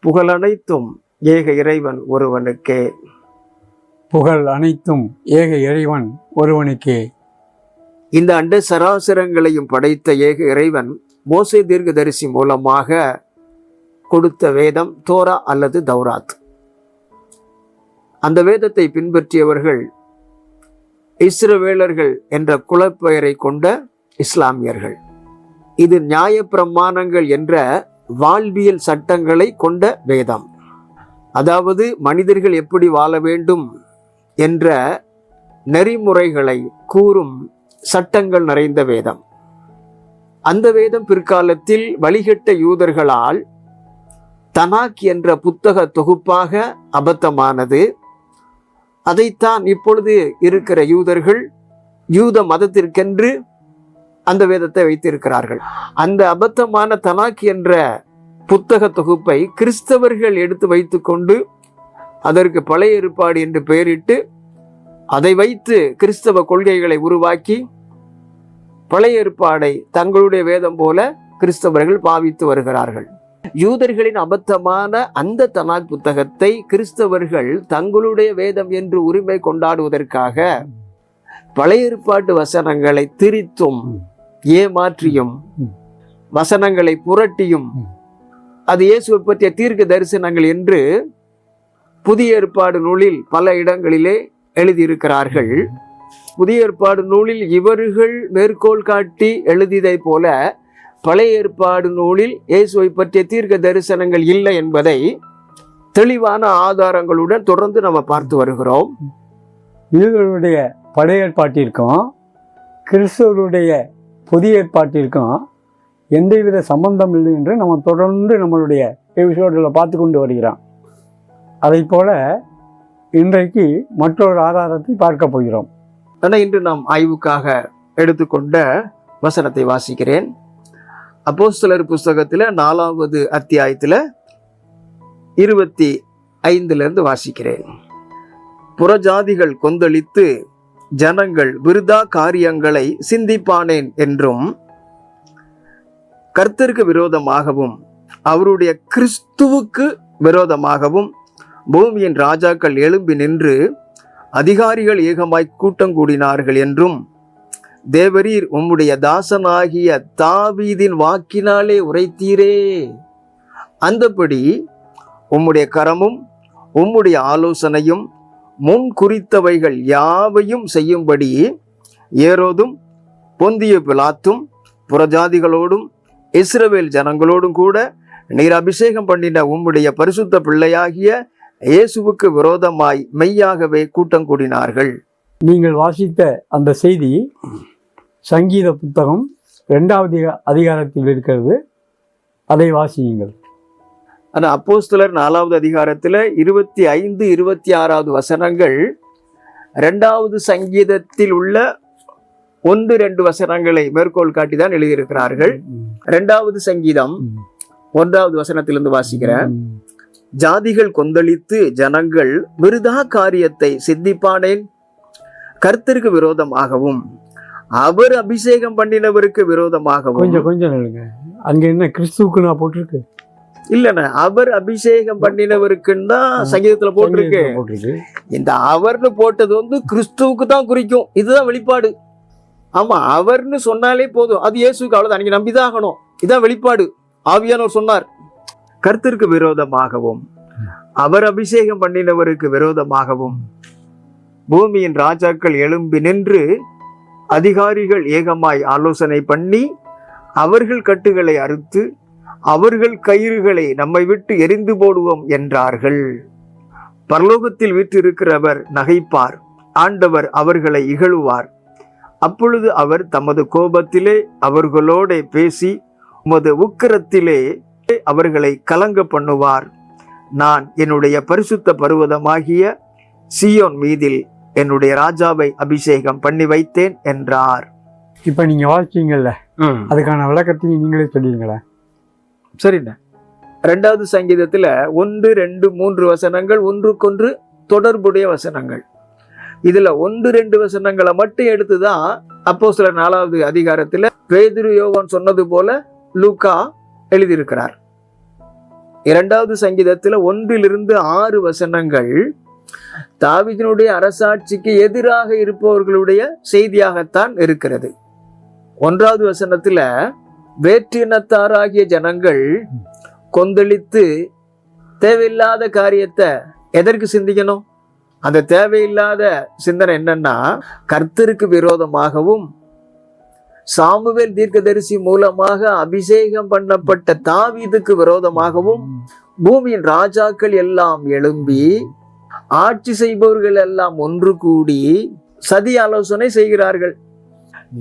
புகழ் அனைத்தும் ஏக இறைவன் ஒருவனுக்கே. புகழ் அனைத்தும் ஏக இறைவன் ஒருவனுக்கே. இந்த அண்ட சராசரங்களையும் படைத்த ஏக இறைவன் மோசே தீர்க்கதரிசி மூலமாக கொடுத்த வேதம் தோரா அல்லது தௌராத். அந்த வேதத்தை பின்பற்றியவர்கள் இஸ்ரவேலர்கள் என்ற குலப்பெயரை கொண்ட இஸ்லாமியர்கள். இது நியாயப்பிரமாணங்கள் என்ற வாழ்வியல் சட்டங்களை கொண்ட வேதம். அதாவது மனிதர்கள் எப்படி வாழ வேண்டும் என்ற நெறிமுறைகளை கூறும் சட்டங்கள் நிறைந்த வேதம். அந்த வேதம் பிற்காலத்தில் வழிகட்ட யூதர்களால் தனாக் என்ற புத்தக தொகுப்பாக அபத்தமானது. அதைத்தான் இப்பொழுது இருக்கிற யூதர்கள் யூத மதத்திற்கென்று அந்த வேதத்தை வைத்திருக்கிறார்கள். அந்த அபத்தமான தனாக் என்ற புத்தக தொகுப்பை கிறிஸ்தவர்கள் எடுத்து வைத்துக்கொண்டு அதற்கு பழைய ஏற்பாடு என்று பெயரிட்டு அதை வைத்து கிறிஸ்தவ கொள்கைகளை உருவாக்கி பழைய ஏற்பாடை தங்களுடைய வேதம் போல கிறிஸ்தவர்கள் பாவித்து வருகிறார்கள். யூதர்களின் அபத்தமான அந்த தனாக் புத்தகத்தை கிறிஸ்தவர்கள் தங்களுடைய வேதம் என்று உரிமை கொண்டாடுவதற்காக பழைய ஏற்பாட்டு வசனங்களை திரித்தும் ஏமாற்றியும் வசனங்களை புரட்டியும் அது இயேசுவை பற்றிய தீர்க்க தரிசனங்கள் என்று புதிய ஏற்பாடு நூலில் பல இடங்களிலே எழுதியிருக்கிறார்கள். புதிய ஏற்பாடு நூலில் இவர்கள் மேற்கோள் காட்டி எழுதியதை போல பழைய ஏற்பாடு நூலில் இயேசுவை பற்றிய தீர்க்க தரிசனங்கள் இல்லை என்பதை தெளிவான ஆதாரங்களுடன் தொடர்ந்து நம்ம பார்த்து வருகிறோம். இவர்களுடைய பழைய ஏற்பாட்டிற்கும் கிறிஸ்தவருடைய புதிய ஏற்பாட்டிற்கும் எந்தவித சம்பந்தம் இல்லை என்று நம்ம தொடர்ந்து நம்மளுடைய எபிசோடில் பார்த்து கொண்டு வருகிறோம் அதை போல இன்றைக்கு மற்றொரு ஆதாரத்தை பார்க்க போகிறோம். ஆனால் இன்று நாம் ஆய்வுக்காக எடுத்துக்கொண்ட வசனத்தை வாசிக்கிறேன். அப்போஸ்தலர் புஸ்தகத்தில் நாலாவது அத்தியாயத்தில் இருபத்தி ஐந்துலேருந்து வாசிக்கிறேன். புறஜாதிகள் கொந்தளித்து ஜனங்கள் விருதா காரியங்களை சிந்திப்பானேன் என்றும் கர்த்தருக்கு விரோதமாகவும் அவருடைய கிறிஸ்துவுக்கு விரோதமாகவும் பூமியின் ராஜாக்கள் எழும்பி நின்று அதிகாரிகள் ஏகமாய் கூட்டம் கூடினார்கள் என்றும் தேவரீர் உம்முடைய தாசனாகிய தாவீதின் வாக்கினாலே உரைத்தீரே. அந்தபடி உம்முடைய கரமும் உம்முடைய ஆலோசனையும் முன் குறித்தவைகள் யாவையும் செய்யும்படி ஏரோதும் பொந்திய பிலாத்தும் புறஜாதிகளோடும் இஸ்ரவேல் ஜனங்களோடும் கூட நீர் அபிஷேகம் பண்ணின உம்முடைய பரிசுத்த பிள்ளையாகிய இயேசுவுக்கு விரோதமாய் மெய்யாகவே கூட்டம் கூடினார்கள். நீங்கள் வாசித்த அந்த செய்தி சங்கீத புத்தகம் ரெண்டாவது அதிகாரத்தில் இருக்கிறது. அதை வாசியுங்கள். ஆனா அப்போஸ்தலர் நாலாவது அதிகாரத்துல இருபத்தி ஐந்து இருபத்தி ஆறாவது வசனங்கள் ரெண்டாவது சங்கீதத்தில் உள்ள ஒன்று ரெண்டு வசனங்களை மேற்கோள் காட்டி தான் எழுதியிருக்கிறார்கள். ரெண்டாவது சங்கீதம். ஒன்றாவது வசனத்திலிருந்து வாசிக்கிறேன். ஜாதிகள் கொந்தளித்து ஜனங்கள் விருதா காரியத்தை சித்திப்பானேன் கர்த்தருக்கு விரோதமாகவும் அவர் அபிஷேகம் பண்ணினவருக்கு விரோதமாகவும். கொஞ்சம் கொஞ்சம் அங்க என்ன கிறிஸ்துவுக்கு நான் போட்டிருக்கு? இல்லண்ண அவர் அபிஷேகம் பண்ணினவருக்குன்னு தான் சங்கீதத்துல போட்டிருக்கு. இந்த அவர்னு போட்டது வந்து கிறிஸ்துவுக்கு தான் குறிக்கும். இதுதான் வெளிப்பாடு. ஆமாம் அவர்னு சொன்னாலே போதும். அது இயேசுக்கு அவ்வளோதான் நீங்கள் நம்பிதான் ஆகணும் இதான் வெளிப்பாடு. ஆவியானவர் சொன்னார். கர்த்தருக்கு விரோதமாகவும் அவர் அபிஷேகம் பண்ணினவருக்கு விரோதமாகவும் பூமியின் ராஜாக்கள் எழும்பி நின்று அதிகாரிகள் ஏகமாய் ஆலோசனை பண்ணி அவர்கள் கட்டுகளை அறுத்து அவர்கள் கயிறுகளை நம்மை விட்டு எரிந்து போடுவோம் என்றார்கள். பரலோகத்தில் வீற்றிருக்கிறவர் நகைப்பார். ஆண்டவர் அவர்களை இகழுவார். அப்பொழுது அவர் தமது கோபத்திலே அவர்களோட பேசி உமது உக்கிரத்திலே அவர்களை கலங்க பண்ணுவார். நான் என்னுடைய பரிசுத்த பருவதமாகிய சியோன் மீதில் என்னுடைய ராஜாவை அபிஷேகம் பண்ணி வைத்தேன் என்றார். இப்ப நீங்க வாசிச்சீங்கல்ல அதுக்கான விளக்கத்தையும் நீங்களே சொல்லிடுங்களேன் சரிண்ண. ரெண்டாவது சங்கீதத்துல ஒன்று ரெண்டு மூன்று வசனங்கள் ஒன்றுக்கொன்று தொடர்புடைய வசனங்கள். இதுல ஒன்று ரெண்டு வசனங்களை மட்டும் எடுத்துதான் அப்போ சில நாலாவது அதிகாரத்தில் பேதிரு யோகன் சொன்னது போல லூக்கா எழுதியிருக்கிறார். இரண்டாவது சங்கீதத்தில் ஒன்றிலிருந்து ஆறு வசனங்கள் தாவிதனுடைய அரசாட்சிக்கு எதிராக இருப்பவர்களுடைய செய்தியாகத்தான் இருக்கிறது. ஒன்றாவது வசனத்தில் வேற்றினத்தாராகிய ஜனங்கள் கொந்தளித்து தேவையில்லாத காரியத்தை எதற்கு சிந்திக்கணும்? அந்த தேவையில்லாத சிந்தனை என்னன்னா கர்த்தருக்கு விரோதமாகவும் சாமுவேல் தீர்க்கதரிசி மூலமாக அபிஷேகம் பண்ணப்பட்ட தாவீதுக்கு விரோதமாகவும் பூமியின் ராஜாக்கள் எல்லாம் எழும்பி ஆட்சி செய்பவர்கள் எல்லாம் ஒன்று கூடி சதி ஆலோசனை செய்கிறார்கள்.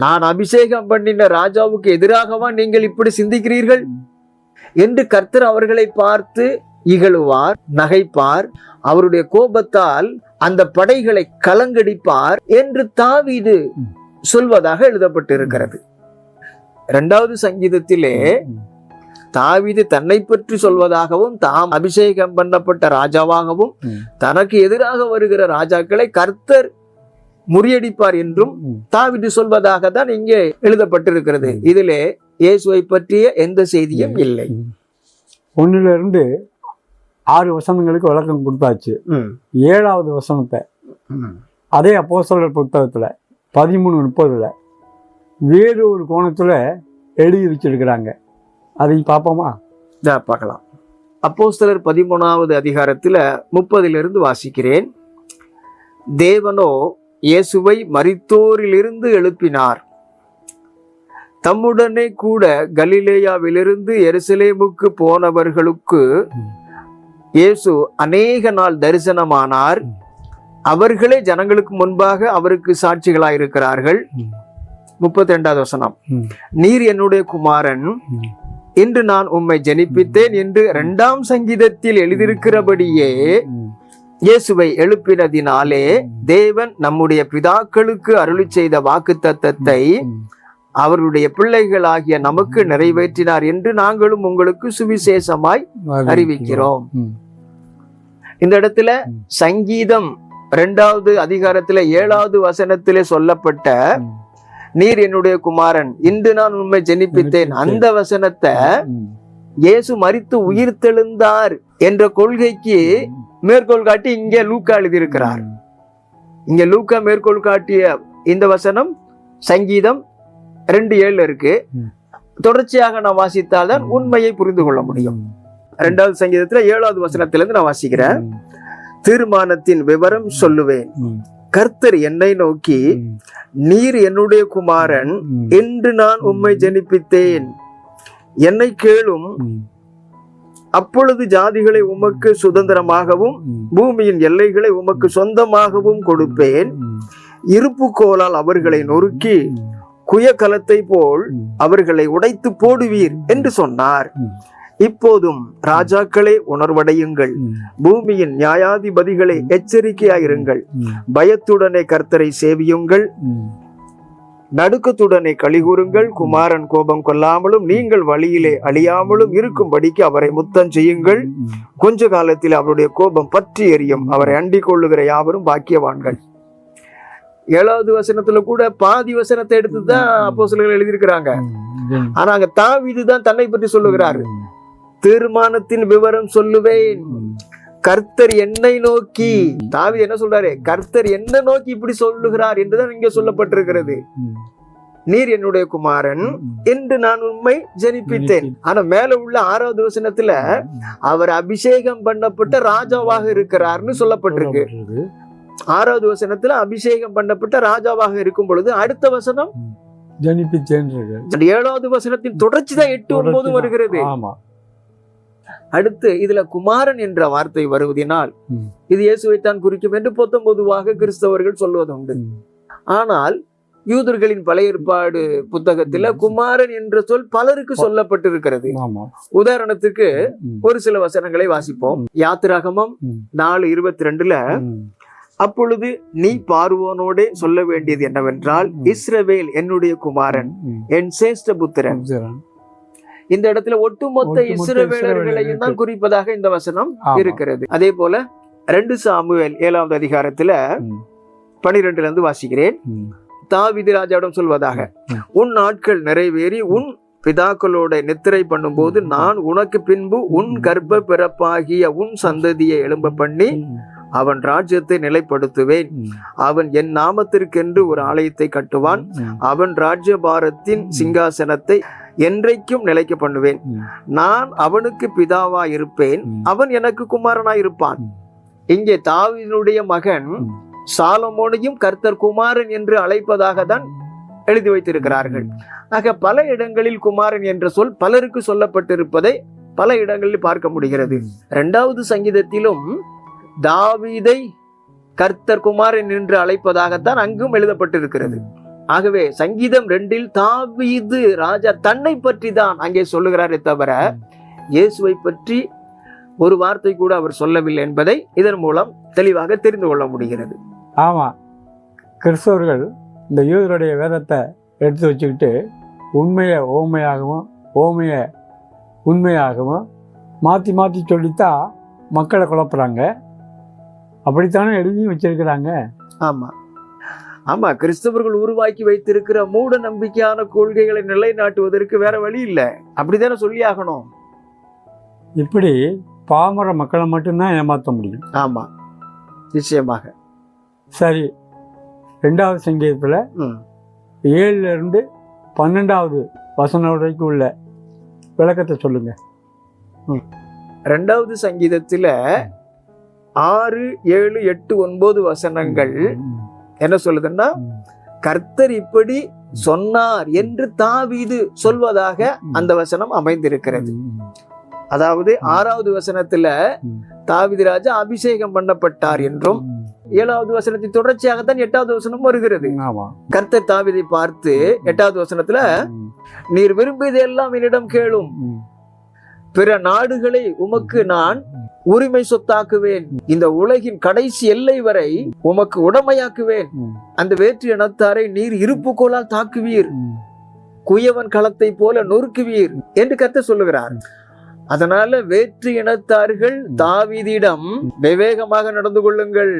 நான் அபிஷேகம் பண்ணின ராஜாவுக்கு எதிராகவா நீங்கள் இப்படி சிந்திக்கிறீர்கள்? என்று கர்த்தர் அவர்களை பார்த்து இகழுவார் நகைப்பார். அவருடைய கோபத்தால் அந்த படைகளை கலங்கடிப்பார் என்று தாவீது சொல்வதாக எழுதப்பட்டிருக்கிறது. இரண்டாவது சங்கீதத்திலே தாவீது தன்னை பற்றி சொல்வதாகவும் தாம் அபிஷேகம் பண்ணப்பட்ட ராஜாவாகவும். தனக்கு எதிராக வருகிற ராஜாக்களை கர்த்தர் முறியடிப்பார் என்றும் தாவீது சொல்வதாக தான் இங்கே எழுதப்பட்டிருக்கிறது. இதிலே இயேசுவை பற்றிய எந்த செய்தியும் இல்லை. ஒண்ணுல இருந்து ஆறு வசனங்களுக்கு விளக்கம் கொடுத்தாச்சு. ஏழாவது வசனத்தை. அதே அப்போஸ்தலர் புத்தகத்துல பதிமூணு முப்பதுல வேறு ஒரு கோணத்துல எழுதி வச்சிருக்கிறாங்க. அதையும் பார்ப்போமா? பார்க்கலாம். அப்போஸ்தலர் பதிமூணாவது அதிகாரத்துல முப்பதிலிருந்து வாசிக்கிறேன். தேவனோ இயேசுவை மரித்தோரிலிருந்து எழுப்பினார். தம்முடனே கூட கலிலேயாவிலிருந்து எருசலேமுக்கு போனவர்களுக்கு இயேசு அநேக நாள் தரிசனமானார் அவர்களே ஜனங்களுக்கு முன்பாக அவருக்கு சாட்சிகளாய் இருக்கிறார்கள். முப்பத்தி ரெண்டாவது வசனம். நீர் என்னுடைய குமாரன். இன்று நான் உம்மை ஜெனிப்பித்தேன் என்று இரண்டாம் சங்கீதத்தில் எழுதியிருக்கிறபடியே. இயேசுவை எழுப்பினதினாலே தேவன் நம்முடைய பிதாக்களுக்கு அருளி செய்த வாக்கு தத்தத்தை அவருடைய பிள்ளைகளாகிய நமக்கு நிறைவேற்றினார் என்று நாங்களும் உங்களுக்கு சுவிசேஷமாய் அறிவிக்கிறோம். இந்த இடத்துல. சங்கீதம் இரண்டாவது அதிகாரத்துல ஏழாவது வசனத்திலே சொல்லப்பட்ட. நீர் என்னுடைய குமாரன் இன்று நான் உண்மை ஜெனிப்பித்தேன் அந்த வசனத்தை. இயேசு மரித்து உயிர் தெழுந்தார் என்ற கொள்கைக்கு மேற்கோள் காட்டி இங்கே லூக்கா எழுதியிருக்கிறார் இங்க லூக்கா மேற்கோள் காட்டிய இந்த வசனம் சங்கீதம் ரெண்டு ஏழுல இருக்கு. தொடர்ச்சியாக நான் வாசித்தால்தான் உண்மையை புரிந்து கொள்ள முடியும் இரண்டாவது சங்கீதத்துல ஏழாவது வசனத்திலிருந்து நான் வாசிக்கிறேன். தீர்மானத்தின் விவரம் சொல்லுவேன். கர்த்தர் என்னை நோக்கி. நீர் என்னுடைய குமாரன். என்று நான் உம்மை ஜெனிப்பித்தேன் என்னை கேளும். அப்பொழுது ஜாதிகளை உமக்கு சுதந்திரமாகவும். பூமியின் எல்லைகளை உமக்கு சொந்தமாகவும் கொடுப்பேன். இருப்பு கோலால் அவர்களை நொறுக்கி. குயக்கலத்தை போல். அவர்களை உடைத்து போடுவீர் என்று சொன்னார். இப்போதும் ராஜாக்களே உணர்வடையுங்கள். பூமியின் நியாயாதிபதிகளை எச்சரிக்கையாயிருங்கள். பயத்துடனே கர்த்தரை சேவியுங்கள். நடுக்கத்துடனே கலிகூறுங்கள் குமாரன் கோபம் கொள்ளாமலும் நீங்கள் வழியிலே அழியாமலும் இருக்கும்படிக்கு அவரை முத்தம் செய்யுங்கள். கொஞ்ச காலத்தில் அவருடைய கோபம் பற்றி எரியும். அவரை அண்டிக் கொள்ளுகிற யாவரும் பாக்கியவான்கள். ஏழாவது வசனத்துல கூட பாதி வசனத்தை எடுத்து தான் அப்போ எழுதியிருக்கிறாங்க ம். ஆனா அங்க தாவீது தான் தன்னை பற்றி சொல்லுகிறார். தீர்மானத்தின் விவரம் சொல்லுவேன். கர்த்தர் என்னை நோக்கி தாவீது என்ன சொல்றாரு கர்த்தர் என்ன நோக்கி இப்படி சொல்லுகிறார் என்றுதான் இங்க சொல்லப்பட்டிருக்கிறது. நீர் என்னுடைய குமாரன். என்று நான் உண்மை ஜனிப்பித்தேன் ஆனா மேல உள்ள ஆறாவது வசனத்துல அவர் அபிஷேகம் பண்ணப்பட்ட ராஜாவாக இருக்கிறார்னு சொல்லப்பட்டிருக்கு. ஆறாவது வசனத்துல அபிஷேகம் பண்ணப்பட்ட ராஜாவாக இருக்கும் பொழுது அடுத்த வசனம் ஜனிப்பிச்சேன்றது. அந்த ஏழாவது வசனத்தின் தொடர்ச்சி தான் எட்டு ஒன்பதும் வருகிறது ஆமா அடுத்து இதுல குமாரன் என்ற வார்த்தை வருவதினால். இது இயேசுவைத்தான் குறிக்கும் என்று பொத்தம் பொதுவாக கிறிஸ்தவர்கள் சொல்வதுண்டு. ஆனால் யூதர்களின் பழைய ஏற்பாடு புத்தகத்துல குமாரன் என்ற சொல் பலருக்கு சொல்லப்பட்டிருக்கிறது உதாரணத்துக்கு. ஒரு சில வசனங்களை வாசிப்போம் யாத்திராகமம். நாலு இருபத்தி ரெண்டுல. அப்பொழுது நீ பார்வோனோடே சொல்ல வேண்டியது என்னவென்றால். இஸ்ரவேல் என்னுடைய குமாரன். என் சேஷ்ட புத்திரன். இந்த இடத்துல ஒட்டுமொத்த இஸ்ரவேலர்களையும் தான் குறிப்பதாக இந்த வசனம். இருக்கிறது அதே போல ரெண்டு சாமுவேல் ஏழாவது அதிகாரத்துல. பனிரெண்டுல இருந்து வாசிக்கிறேன். தாவீது ராஜாவிடம் சொல்வதாக. உன் நாட்கள் நிறைவேறி உன் பிதாக்களோட நித்திரை பண்ணும்போது நான் உனக்கு பின்பு உன் கர்ப்ப பிறப்பாகிய உன் சந்ததியை எழும்ப பண்ணி அவன் ராஜ்யத்தை நிலைப்படுத்துவேன். அவன் என் நாமத்திற்கென்று ஒரு ஆலயத்தை கட்டுவான். அவன் ராஜ்யபாரத்தின் சிங்காசனத்தை என்றைக்கும் நிலைக்க பண்ணுவேன். நான் அவனுக்கு பிதாவா இருப்பேன் அவன் எனக்கு குமாரனா இருப்பான் இங்கே தாவீதினுடைய மகன் சாலமோனையும் கர்த்தர் குமாரன் என்று அழைப்பதாக தான் எழுதி வைத்திருக்கிறார்கள். ஆக பல இடங்களில் குமாரன் என்ற சொல் பலருக்கு சொல்லப்பட்டிருப்பதை பல இடங்களில் பார்க்க முடிகிறது. இரண்டாவது சங்கீதத்திலும் தாவீதை கர்த்தர் குமாரன் என்று அழைப்பதாகத்தான் அங்கும் எழுதப்பட்டிருக்கிறது. ஆகவே சங்கீதம் ரெண்டில் தாவீது ராஜா தன்னை பற்றி தான் அங்கே சொல்லுகிறாரே தவிர இயேசுவை பற்றி ஒரு வார்த்தை கூட அவர் சொல்லவில்லை என்பதை இதன் மூலம் தெளிவாக தெரிந்து கொள்ள முடிகிறது. ஆமாம் கிறிஸ்தவர்கள் இந்த யூதருடைய வேதத்தை எடுத்து வச்சுக்கிட்டு உண்மையை ஓமையாகவும் ஓமையை உண்மையாகவும் மாற்றி மாற்றி சொல்லித்தான் மக்களை குழப்புறாங்க. அப்படித்தானே எழுதியும் வச்சிருக்கிறாங்க? ஆமா. ஆமா கிறிஸ்தவர்கள் உருவாக்கி வைத்திருக்கிற மூட நம்பிக்கையான கொள்கைகளை நிலைநாட்டுவதற்கு வேற வழி இல்லை. அப்படித்தானே சொல்லி ஆகணும். இப்படி பாமர மக்களை மட்டும்தான் ஏமாற்ற முடியும். ஆமா. நிச்சயமாக. சரி ரெண்டாவது சங்கீதத்தில் ம். ஏழுல இருந்து பன்னெண்டாவது வசனம் வரைக்கும் உள்ள விளக்கத்தை சொல்லுங்க. ரெண்டாவது சங்கீதத்துல ஆறு ஏழு எட்டு ஒன்பது வசனங்கள் என்ன சொல்லுதுன்னா கர்த்தர் இப்படி சொன்னார் என்று தாவீது சொல்வதாக அந்த வசனம் அமைந்திருக்கிறது. அதாவது ஆறாவது வசனத்துல. தாவீது ராஜா அபிஷேகம் பண்ணப்பட்டார் என்றும் ஏழாவது வசனத்தின் தொடர்ச்சியாகத்தான் எட்டாவது வசனம் வருகிறது. கர்த்தர் தாவீதை பார்த்து எட்டாவது வசனத்துல நீர் விரும்பியது எல்லாம் என்னிடம் கேளும். பிற நாடுகளை உமக்கு நான் உரிமை சொத்தாக்குவேன். இந்த உலகின் கடைசி எல்லை வரை உமக்கு உடமையாக்குவேன். அந்த வேற்று இனத்தாரை நீர் இருப்புக்கோலால் தாக்குவீர். ம், குயவன் களத்தை போல நொறுக்குவீர் என்று கத்த சொல்லுகிறார். அதனால வேற்று இனத்தார்கள் தாவீதிடம் விவேகமாக நடந்து கொள்ளுங்கள்.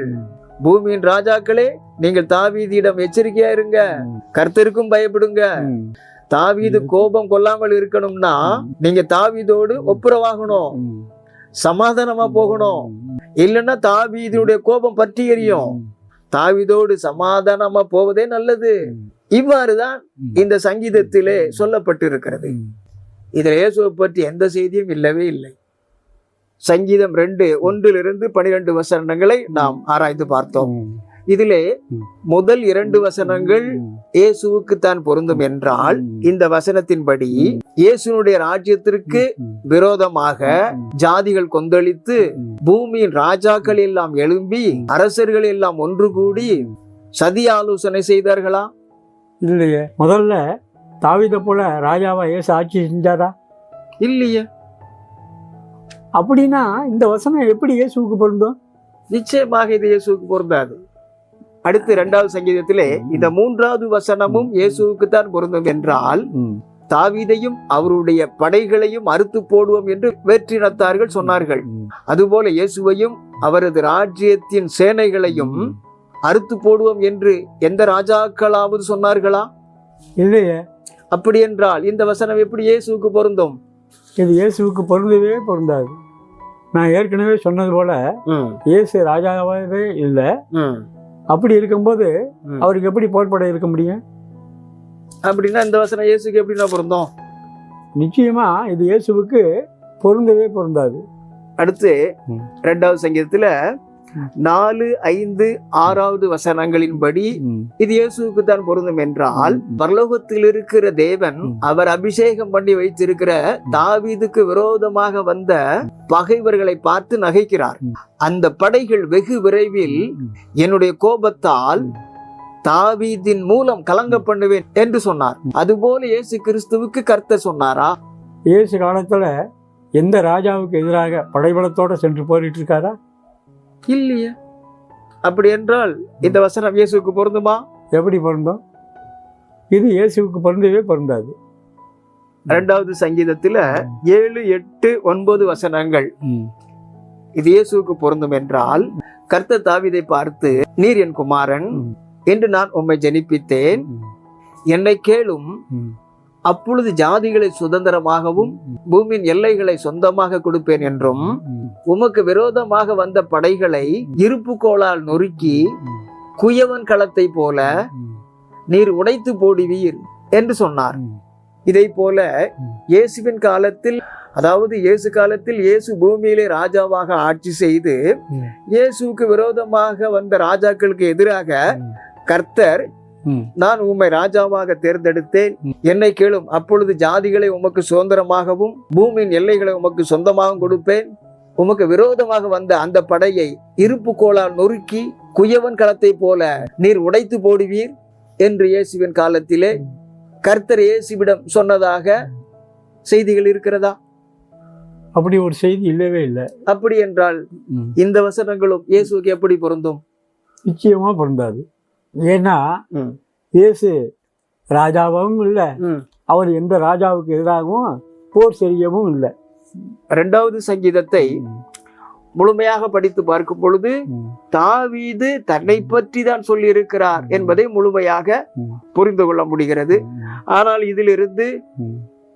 பூமியின் ராஜாக்களே நீங்கள் தாவீதியிடம் எச்சரிக்கையா இருங்க. கர்த்தருக்கும் பயப்படுங்க. தாவீது கோபம் கொள்ளாமல் இருக்கணும்னா நீங்க தாவீதோடு ஒப்புரவாகணும். சமாதானமா போகணும். இல்லைன்னா தாவீதுடைய கோபம் பற்றி எரியும். தாவீதோடு சமாதானமா போவதே நல்லது. இவ்வாறுதான் இந்த சங்கீதத்திலே சொல்லப்பட்டிருக்கிறது. இதில் இயேசுவை பற்றி எந்த செய்தியும் இல்லவே இல்லை. சங்கீதம் ரெண்டு ஒன்றிலிருந்து பனிரெண்டு வசனங்களை நாம் ஆராய்ந்து பார்த்தோம். இதிலே. முதல் இரண்டு வசனங்கள் இயேசுவுக்கு தான் பொருந்தும் என்றால். இந்த வசனத்தின்படி இயேசுனுடைய ராஜ்யத்திற்கு விரோதமாக ஜாதிகள் கொந்தளித்து பூமியின் ராஜாக்கள் எல்லாம் எழும்பி அரசர்கள் எல்லாம் ஒன்று கூடி சதி ஆலோசனை செய்தார்களா? இல்லையே. முதல்ல தாவீதை போல ராஜாவா இயேசு ஆட்சி செஞ்சாரா? இல்லையே. அப்படின்னா இந்த வசனம் எப்படி இயேசுவுக்கு பொருந்தும்? நிச்சயமாக இது இயேசுவுக்கு பொருந்தாது. அடுத்து இரண்டாவது சங்கீதத்திலே இந்த மூன்றாவது வசனமும் இயேசுவுக்கு தான் பொருந்தும் என்றால் தாவீதையும் அவருடைய படைகளையும் அறுத்து போடுவோம் என்று வேற்றினத்தார்கள் சொன்னார்கள். அதுபோல இயேசுவையும் அவரது ராஜ்யத்தின் சேனைகளையும் அறுத்து போடுவோம் என்று எந்த ராஜாக்களாவது சொன்னார்களா? இல்லையே. அப்படி என்றால் இந்த வசனம் எப்படி இயேசுவுக்கு பொருந்தும்? இது இயேசுவுக்கு பொருந்தவே பொருந்தாது. நான் ஏற்கனவே சொன்னது போல இயேசு ராஜாவே இல்லை. அப்படி இருக்கும்போது. அவருக்கு எப்படி போர்படை இருக்க முடியும் அப்படின்னா இந்த வசனம் இயேசுக்கு எப்படின்னா பொருந்தும் நிச்சயமா இது இயேசுவுக்கு பொருந்தவே பொருந்தாது அடுத்து ம். இரண்டாவது சங்கீதத்துல. நாலு ஐந்து ஆறாவது வசனங்களின்படி இது இயேசுவுக்கு தான் பொருந்தும் என்றால். பரலோகத்தில் இருக்கிற தேவன். அவர் அபிஷேகம் பண்ணி வைத்திருக்கிற தாவீதுக்கு விரோதமாக வந்த பகைவர்களை பார்த்து நகைக்கிறார். அந்த படைகள் வெகு விரைவில் என்னுடைய கோபத்தால் தாவீதின் மூலம் கலங்க பண்ணுவேன் என்று சொன்னார். அதுபோல இயேசு கிறிஸ்துவுக்கு கர்த்தர் சொன்னாரா? இயேசு காலத்துல எந்த ராஜாவுக்கு எதிராக படைபலத்தோட சென்று போரிட்டு இருக்காரா? இல்லையே. அப்படி என்றால் இந்த வசனம் இயேசுவுக்கு பொருந்துமா? எப்படி பொருந்தும்? இது இயேசுவுக்கு பொருந்தவே பொருந்தாது. இரண்டாவது சங்கீதத்துல ஏழு எட்டு ஒன்பது வசனங்கள். இது இயேசுவுக்கு பொருந்தும் என்றால் கர்த்தர் தாவீதை பார்த்து நீர் என் குமாரன் என்று நான் உம்மை ஜெனிப்பித்தேன். என்னை கேளும். அப்பொழுது ஜாதிகளை சுதந்திரமாகவும் பூமியின் எல்லைகளை சொந்தமாக கொடுப்பேன் என்றும் உமக்கு விரோதமாக வந்த படைகளை இருப்பு கோலால் நொறுக்கி குயவன் களத்தை போல நீர் உடைத்து போடுவீர் என்று சொன்னார். இதை போல இயேசுவின் காலத்தில் அதாவது இயேசு காலத்தில் இயேசு பூமியிலே ராஜாவாக ஆட்சி செய்து ம். இயேசுவுக்கு விரோதமாக வந்த ராஜாக்களுக்கு எதிராக கர்த்தர் நான் உம்மை ராஜாவாக தேர்ந்தெடுத்தேன். என்னை கேளும் அப்பொழுது ஜாதிகளை உமக்கு சுதந்திரமாகவும் பூமியின் எல்லைகளை உமக்கு சொந்தமாகவும் கொடுப்பேன். உமக்கு விரோதமாக வந்த அந்த படையை இருப்பு கோலால் நொறுக்கி குயவன் களத்தை போல நீர் உடைத்து போடுவீர் என்று இயேசுவின் காலத்திலே கர்த்தர் இயேசுவிடம் சொன்னதாக செய்திகள் இருக்கிறதா? அப்படி ஒரு செய்தி இல்லவே இல்லை. அப்படி என்றால் இந்த வசனங்களும் இயேசுவுக்கு எப்படி பொருந்தும்? நிச்சயமா பொருந்தாது. ஏன்னா. இயேசு ராஜாவும் இல்லை. அவர் எந்த ராஜாவுக்கு எதிராகவும் போர் செய்யவும் இல்லை. இரண்டாவது சங்கீதத்தை முழுமையாக படித்து பார்க்கும் பொழுது தாவீது தன்னை பற்றி தான் சொல்லி இருக்கிறார் என்பதை முழுமையாக. புரிந்து கொள்ள முடிகிறது. ஆனால் இதிலிருந்து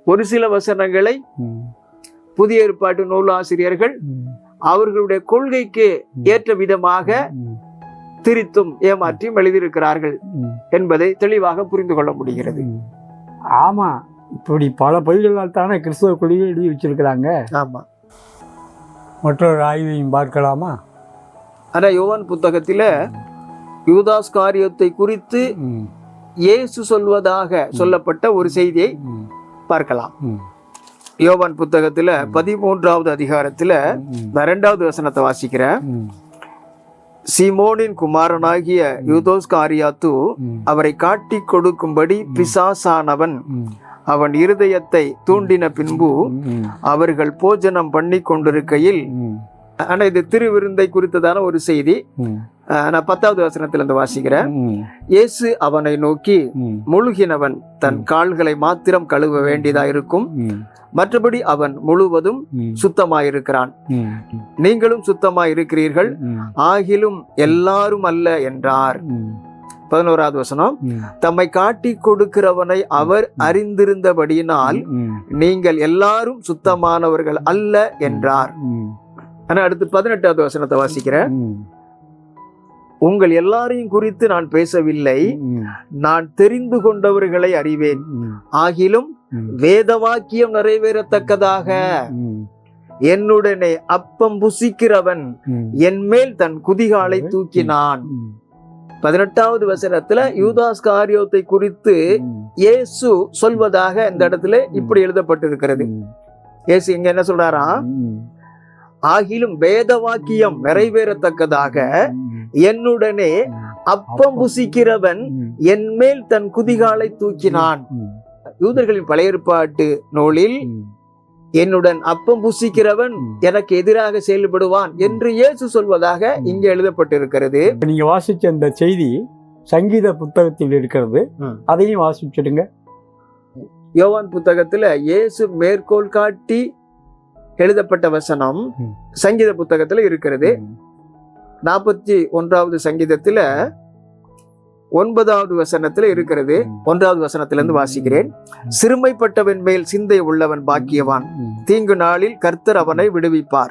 ஒரு சில வசனங்களை புதிய ஏற்பாட்டு நூலாசிரியர்கள் அவர்களுடைய கொள்கைக்கு ஏற்ற விதமாக திரித்தும் ஏமாற்றியும் எழுதியிருக்கிறார்கள் என்பதை தெளிவாக புரிந்து கொள்ள முடிகிறது ஆமா இப்படி பல பகுதிகளால் தானே கிறிஸ்தவ கொள்கையை எழுதி வச்சிருக்கிறாங்க ஆமா மற்றொரு ஆய்வையும் பார்க்கலாமா ஆனா யோவான் புத்தகத்தில யூதாஸ் காரியத்தை குறித்து. இயேசு சொல்வதாக சொல்லப்பட்ட ஒரு செய்தியை. பார்க்கலாம். யோவான் புத்தகத்துல பதிமூன்றாவது அதிகாரத்துல. நான் இரண்டாவது வசனத்தை வாசிக்கிறேன். சீமோனின் குமாரனாகிய யூதோஸ் காரியாத்து. அவரை காட்டி கொடுக்கும்படி பிசாசானவன். அவன் இருதயத்தை தூண்டின பின்பு. அவர்கள் போஜனம் பண்ணி கொண்டிருக்கையில். ஆனா இது திருவிருந்தை குறித்ததான ஒரு செய்தி நான் பத்தாவது வசனத்திலிருந்து வாசிக்கிறேன். இயேசு அவனை நோக்கி. முழுகினவன் தன் கால்களை மாத்திரம் கழுவ வேண்டியதா இருக்கும். மற்றபடி அவன் முழுவதும். சுத்தமாயிருக்கிறான். நீங்களும் சுத்தமாயிருக்கிறீர்கள் ம். ஆகிலும் எல்லாரும் அல்ல என்றார். பதினோராவது வசனம். தம்மை காட்டி கொடுக்கிறவனை அவர் அறிந்திருந்தபடியினால். நீங்கள் எல்லாரும் சுத்தமானவர்கள் அல்ல என்றார். ஆனா அடுத்து பதினெட்டாவது வசனத்தை வாசிக்கிறேன். உங்கள் எல்லாரையும் குறித்து நான் பேசவில்லை. நான் தெரிந்து கொண்டவர்களை அறிவேன். ஆகிலும் ம். வேதவாக்கியம் நிறைவேறத்தக்கதாக. என்னுடனே அப்பம் புசிக்கிறவன். என் மேல் தன் குதிகாலை தூக்கினான். பதினெட்டாவது வசனத்துல யூதாஸ் காரியத்தை குறித்து. இயேசு சொல்வதாக இந்த இடத்துல இப்படி எழுதப்பட்டிருக்கிறது. இயேசு இங்க என்ன சொல்றாரா. ஆகிலும் வேத வாக்கியம் நிறைவேறத்தக்கதாக என்னுடனே அப்பம் புசிக்கிறவன். என் மேல் தன் குதிகாலை தூக்கினான். யூதர்களின் பழைய ஏற்பாட்டு நூலில். என்னுடன் அப்பம் புசிக்கிறவன். எனக்கு எதிராக செயல்படுவான் என்று இயேசு சொல்வதாக இங்கே எழுதப்பட்டிருக்கிறது நீங்க வாசிச்ச இந்த செய்தி சங்கீத புத்தகத்தில் இருக்கிறது. அதையும் வாசிச்சிடுங்க யோவான் புத்தகத்துல இயேசு மேற்கோள் காட்டி எழுதப்பட்ட வசனம். சங்கீத புத்தகத்துல இருக்கிறது. நாற்பத்தி ஒன்றாவது சங்கீதத்துல ஒன்பதாவது வசனத்துல இருக்கிறது. ஒன்றாவது வசனத்திலிருந்து வாசிக்கிறேன். சிறுமைப்பட்டவன் மேல் சிந்தை உள்ளவன் பாக்கியவான். தீங்கு நாளில் கர்த்தர் அவனை விடுவிப்பார்.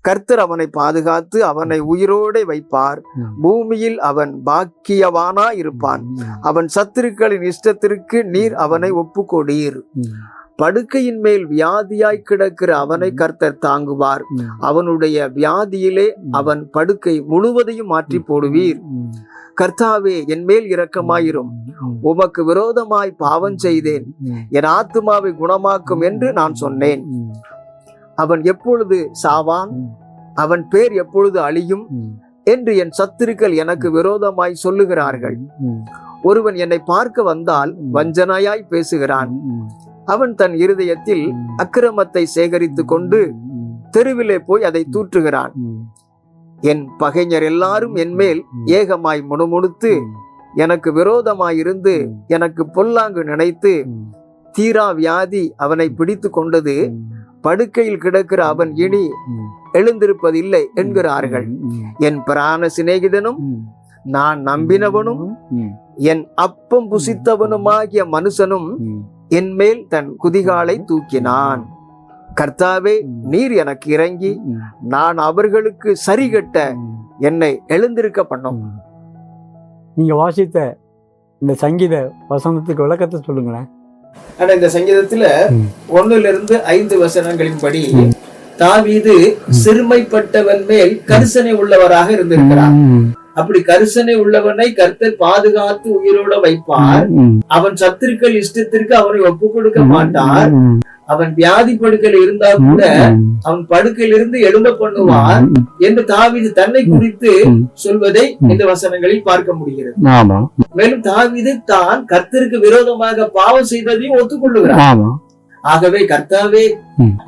கர்த்தர் அவனை பாதுகாத்து அவனை உயிரோடு வைப்பார். பூமியில் அவன் பாக்கியவானா இருப்பான். அவன் சத்துருக்களின் இஷ்டத்திற்கு நீர் அவனை ஒப்புக்கொடீர். படுக்கையின் மேல் வியாதியாய் கிடக்கிற அவனை கர்த்தர் தாங்குவார். அவனுடைய வியாதியிலே அவன் படுக்கை முழுவதையும் மாற்றி போடுவீர். கர்த்தாவே என் மேல் இரக்கமாயிரும். உமக்கு விரோதமாய் பாவம் செய்தேன். என் ஆத்துமாவை குணமாக்கும் என்று நான் சொன்னேன். அவன் எப்பொழுது சாவான். அவன் பேர் எப்பொழுது அழியும். என்று என் சத்துருக்கள் எனக்கு விரோதமாய் சொல்லுகிறார்கள். ஒருவன் என்னை பார்க்க வந்தால் வஞ்சனையாய் பேசுகிறான். அவன் தன் இருதயத்தில் அக்கிரமத்தை சேகரித்துக் கொண்டு தெருவிலே போய் அதை தூற்றுகிறான். என் பகைஞர் எல்லாரும் என் மேல் ஏகமாய் முணுமுணுத்து எனக்கு விரோதமாயிருந்து எனக்கு பொல்லாங்கு நினைத்து தீரா வியாதி அவனை பிடித்து கொண்டது. படுக்கையில் கிடக்கிற அவன் இனி எழுந்திருப்பதில்லை என்கிறார்கள். என் பிராண சிநேகிதனும் நான் நம்பினவனும் என் அப்பம் புசித்தவனுமாகிய மனுஷனும் ம். என் மேல் தன் குதிகாலை தூக்கினான். கர்த்தாவே நீர் எனக்கு இறங்கி நான் அவர்களுக்கு சரிகட்ட என்னை எழுந்திருக்க பண்ணும். நீங்க வாசித்த இந்த சங்கீத வசனத்துக்கு விளக்கத்தை சொல்லுங்களேன். ஆனா இந்த சங்கீதத்துல. ஒண்ணுல இருந்து ஐந்து வசனங்களின்படி தாவீது சிறுமைப்பட்டவன் மேல் கரிசனை உள்ளவராக இருந்திருக்கிறார். அப்படி கரிசனை உள்ளவனை கர்த்தர் பாதுகாத்து உயிரோட வைப்பார். அவன் சத்துருக்கள் இஷ்டத்திற்கு அவனை ஒப்பு கொடுக்க மாட்டார். அவன் வியாதி படுக்கையில் இருந்தா கூட அவன் படுக்கையில் இருந்து எழும்ப பண்ணுவார் என்று தாவீது தன்னை குறித்து சொல்வதை இந்த வசனங்களில் பார்க்க முடிகிறது. மேலும் தாவீது தான் கர்த்தருக்கு விரோதமாக பாவம் செய்ததையும் ஒத்துக்கொள்ளுகிறார். ஆமா ஆகவே கர்த்தாவே.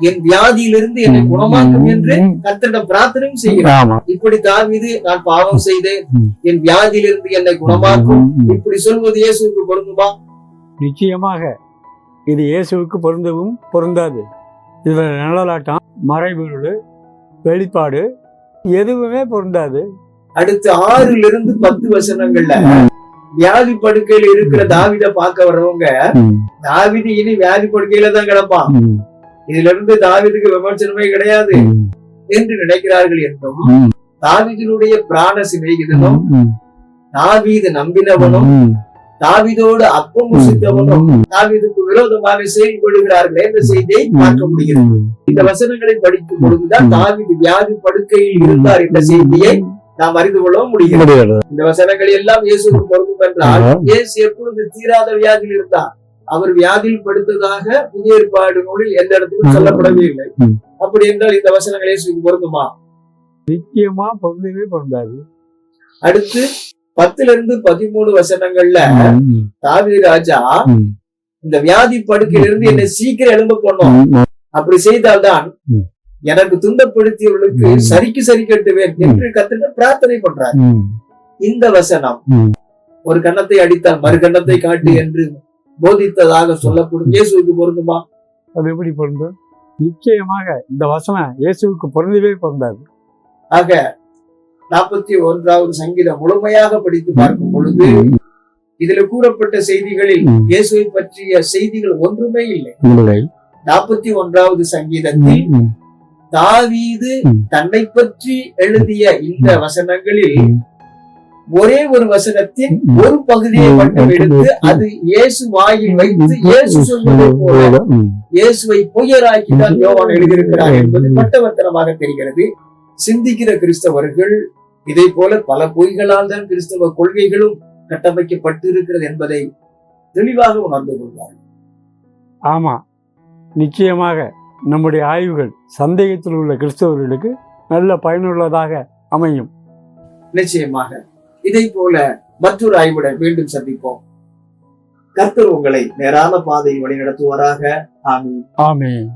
என் வியாதியிலிருந்து என்னை குணமாக்கும் என்று கர்த்தரிடம் பிரார்த்தனையும் செய்கிறார். இப்படி தாவீது நான் பாவம் செய்தேன். என் வியாதியிலிருந்து என்னை குணமாக்கும். இப்படி சொல்வது இயேசுவுக்கு பொருந்துமா? நிச்சயமாக. இது இயேசுவுக்கு பொருந்தவும் பொருந்தாது. இதுல நிழலாட்டம் மறைபொருள் வெளிப்பாடு எதுவுமே பொருந்தாது. அடுத்து ஆறுல இருந்து பத்து வசனங்கள்ல வியாதி படுக்கையில இருக்கிற தாவித பார்க்க வர்றவங்க தாவிது இனி வியாதி படுக்கையில தான் கிடப்பான் இதுல இருந்து தாவிதுக்கு விமர்சனமே கிடையாது என்று நினைக்கிறார்கள் என்றும் தாவிதினுடைய பிராண சிநேகிதனும் தாவீது நம்பினவனும் தாவீதோடு அப்பம் புசித்தவனும் தாவீதுக்கு விரோதமாக செயல்படுகிறார்கள் என்ற செய்தியை பார்க்க முடிகிறது. இந்த வசனங்களை படிக்கும் பொழுதுதான் தாவீது வியாதி படுக்கையில் இருந்தார் என்ற செய்தியை நாம் அறிந்து கொள்ள முடிகிறது. இந்த வசனங்கள் எல்லாம் இயேசுக்கு பொருந்தும் என்றால் இயேசு எப்பொழுது தீராத வியாதியில் இருந்தார்? அவர் வியாதியில் படுத்ததாக புதிய ஏற்பாடு நூலில் எந்த இடத்திலும் சொல்லப்படவே இல்லை. அப்படி என்றால் இந்த வசனங்கள் இயேசுக்கு பொருந்துமா? நிச்சயமா பொருந்தவே பொருந்தாது. அடுத்து பத்துல இருந்து பதிமூணு வசனங்கள்ல தாவீது ராஜா இந்த வியாதி படுக்கையிலிருந்து என்னை சீக்கிரம் எழும்ப பண்ணும் அப்படி செய்தால்தான். எனக்கு துன்பப்படுத்தியவர்களுக்கு. சரிக்கு சரி கட்டுவேன் என்று கத்திர பிரார்த்தனை பண்றார். இந்த வசனம். ஒரு கன்னத்தை அடித்தால் மறு கன்னத்தை காட்டு என்று போதித்ததாக சொல்லப்படும். இயேசுவுக்கு பொருந்துமா? அது எப்படி பொருந்தும்? நிச்சயமாக இந்த வசனம் இயேசுவுக்கு பொருந்தவே பொருந்தாது. ஆக நாற்பத்தி ஒன்றாவது சங்கீதம் முழுமையாக படித்து பார்க்கும் பொழுது இதுல கூறப்பட்ட செய்திகளில். இயேசுவை பற்றிய செய்திகள் ஒன்றுமே இல்லை. நாற்பத்தி ஒன்றாவது சங்கீதத்தில் தாவீது. தன்னை பற்றி எழுதிய இந்த வசனங்களில் ஒரே ஒரு வசனத்தின் ஒரு பகுதியை மட்டும் எடுத்து அது இயேசு வாயில் வைத்து இயேசு சொல்வதை போல இயேசுவை பொய்யராக்கி தான் யோவான் எழுதியிருக்கிறார் என்பது பட்டவர்த்தனமாக தெரிகிறது. சிந்திக்கிற கிறிஸ்தவர்கள் இதை போல பல பொய்களால் தான் கிறிஸ்தவ கொள்கைகளும் கட்டமைக்கப்பட்டு இருக்கிறது என்பதை தெளிவாக உணர்ந்து கொள்வார் ஆமா. நிச்சயமாக நம்முடைய ஆய்வுகள் சந்தேகத்தில் உள்ள கிறிஸ்தவர்களுக்கு நல்ல பயனுள்ளதாக அமையும். நிச்சயமாக. இதை போல மற்றொரு ஆய்வுடன் மீண்டும் சந்திப்போம். கர்த்தர் உங்களை நேரான பாதையில் வழிநடத்துவாராக. ஆமீன். ஆமீன்.